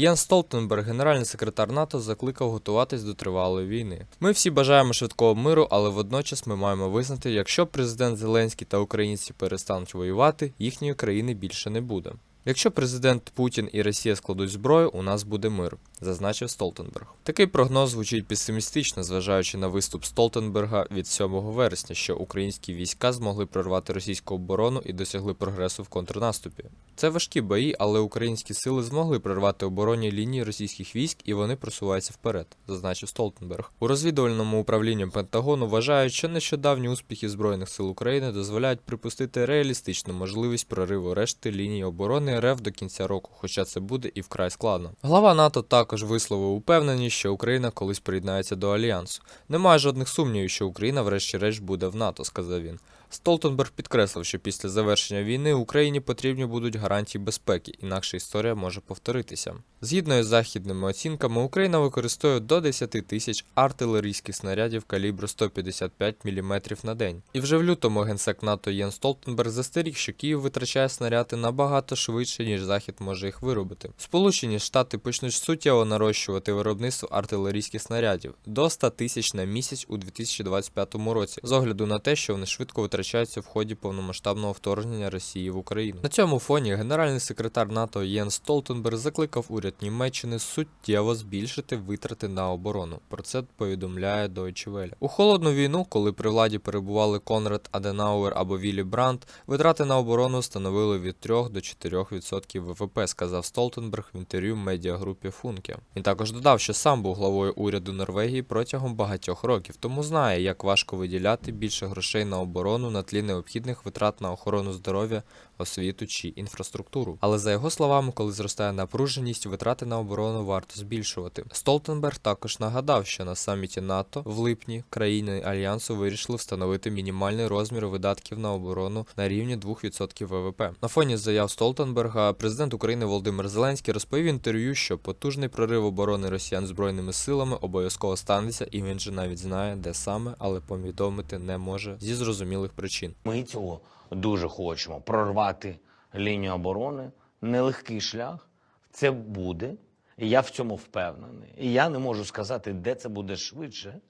Ян Столтенберг, генеральний секретар НАТО, закликав готуватись до тривалої війни. Ми всі бажаємо швидкого миру, але водночас ми маємо визнати, якщо президент Зеленський та українці перестануть воювати, їхньої країни більше не буде. Якщо президент Путін і Росія складуть зброю, у нас буде мир, зазначив Столтенберг. Такий прогноз звучить песимістично, зважаючи на виступ Столтенберга від 7 вересня, що українські війська змогли прорвати російську оборону і досягли прогресу в контрнаступі. Це важкі бої, але українські сили змогли прорвати оборонні лінії російських військ і вони просуваються вперед, зазначив Столтенберг. У розвідувальному управлінні Пентагону вважають, що нещодавні успіхи Збройних сил України дозволяють припустити реалістичну можливість прориву решти лінії оборони РФ до кінця року, хоча це буде і вкрай складно. Глава НАТО також висловив упевненість, що Україна колись приєднається до альянсу. Немає жодних сумнівів, що Україна врешті-решт буде в НАТО, сказав він. Столтенберг підкреслив, що після завершення війни Україні потрібні будуть гарантії безпеки, інакше історія може повторитися. Згідно із західними оцінками, Україна використовує до 10 тисяч артилерійських снарядів калібру 155 мм на день. І вже в лютому генсек НАТО Єн Столтенберг застеріг, що Київ витрачає снаряди набагато швидше, ніж Захід може їх виробити. Сполучені Штати почнуть суттєво нарощувати виробництво артилерійських снарядів до 100 тисяч на місяць у 2025 році, з огляду на те, що вони швидко витрачаються в ході повномасштабного вторгнення Росії в Україну. На цьому фоні генеральний секретар НАТО Єн Столтенберг закликав уряд Німеччини суттєво збільшити витрати на оборону. Про це повідомляє Deutsche Welle. У холодну війну, коли при владі перебували Конрад Аденауер або Віллі Брандт, витрати на оборону становили від 3 до 4% ВВП, сказав Столтенберг в інтерв'ю медіагрупі Функе. Він також додав, що сам був главою уряду Норвегії протягом багатьох років, тому знає, як важко виділяти більше грошей на оборону на тлі необхідних витрат на охорону здоров'я, освіту чи інфраструктуру. Але за його словами, коли зростає напруженість, витрати на оборону варто збільшувати. Столтенберг також нагадав, що на саміті НАТО в липні країни альянсу вирішили встановити мінімальний розмір видатків на оборону на рівні 2% ВВП. На фоні заяв Столтенберга президент України Володимир Зеленський розповів інтерв'ю, що потужний прорив оборони росіян збройними силами обов'язково станеться, і він же навіть знає, де саме, але повідомити не може зі зрозумілих причин. Ми цього дуже хочемо прорвати лінію оборони. Нелегкий шлях. Це буде. І я в цьому впевнений. І я не можу сказати, де це буде швидше.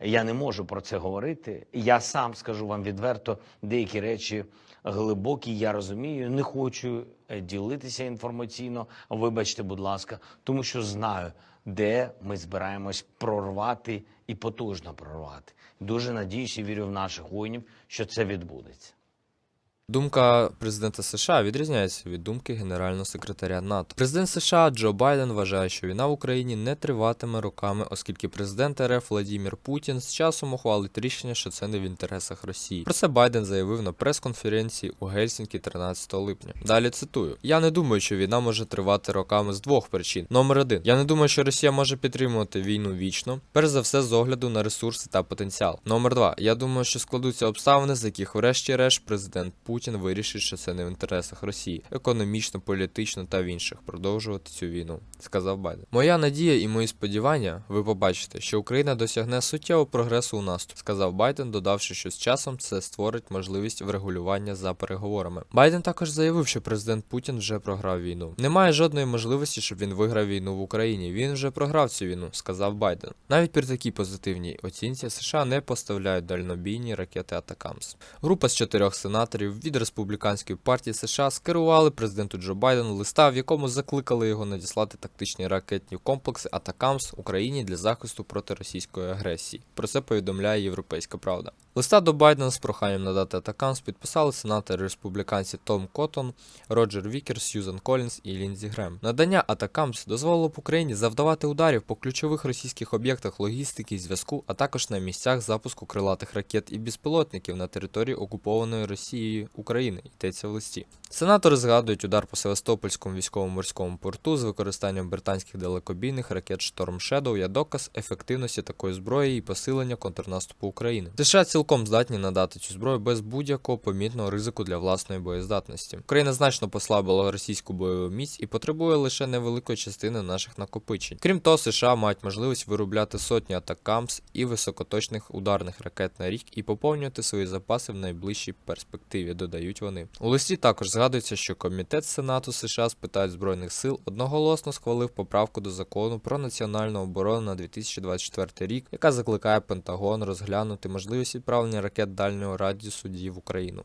Я не можу про це говорити. Я сам скажу вам відверто, деякі речі глибокі, я розумію, не хочу е, ділитися інформаційно. Вибачте, будь ласка, тому що знаю, де ми збираємось прорвати і потужно прорвати. Дуже надіюся вірю в наших воїнів, що це відбудеться. Думка президента США відрізняється від думки генерального секретаря НАТО. Президент США Джо Байден вважає, що війна в Україні не триватиме роками, оскільки президент РФ Владімір Путін з часом ухвалить рішення, що це не в інтересах Росії. Про це Байден заявив на прес-конференції у Гельсінкі 13 липня. Далі цитую: Я не думаю, що війна може тривати роками з двох причин. Номер один: я не думаю, що Росія може підтримувати війну вічно, перш за все з огляду на ресурси та потенціал. Номер два: я думаю, що складуться обставини, з яких, врешті-решт, президент Путін вирішить, що це не в інтересах Росії, економічно, політично та в інших продовжувати цю війну, сказав Байден. Моя надія і мої сподівання, ви побачите, що Україна досягне суттєвого прогресу у наступ, сказав Байден, додавши, що з часом це створить можливість врегулювання за переговорами. Байден також заявив, що президент Путін вже програв війну. Немає жодної можливості, щоб він виграв війну в Україні. Він вже програв цю війну, сказав Байден. Навіть при такій позитивній оцінці США не поставляють дальнобійні ракети Атакамс. Група з чотирьох сенаторів від республіканської партії США скерували президенту Джо Байдену листа, в якому закликали його надіслати тактичні ракетні комплекси Атакамс Україні для захисту проти російської агресії. Про це повідомляє Європейська Правда. Листа до Байдена з проханням надати Атакамс підписали сенатори республіканці Том Коттон, Роджер Вікер, Сьюзан Колінс і Лінзі Грем. Надання Атакамс дозволило б Україні завдавати ударів по ключових російських об'єктах логістики і зв'язку, а також на місцях запуску крилатих ракет і безпілотників на території окупованої Росією України, йдеться в листі. Сенатори згадують удар по Севастопольському військово-морському порту з використанням британських далекобійних ракет Storm Shadow як доказ ефективності такої зброї і посилення контрнаступу України. США цілком здатні надати цю зброю без будь-якого помітного ризику для власної боєздатності. Україна значно послабила російську бойову міць і потребує лише невеликої частини наших накопичень. Крім того, США мають можливість виробляти сотні атакамс і високоточних ударних ракет на рік і поповнювати свої запаси в найближчій перспективі, додають вони. У листі також згадується, що комітет Сенату США з питань збройних сил одноголосно схвалив поправку до закону про національну оборону на 2024 рік, яка закликає Пентагон розглянути можливість відправлення ракет дальнього радіусу дії в Україну.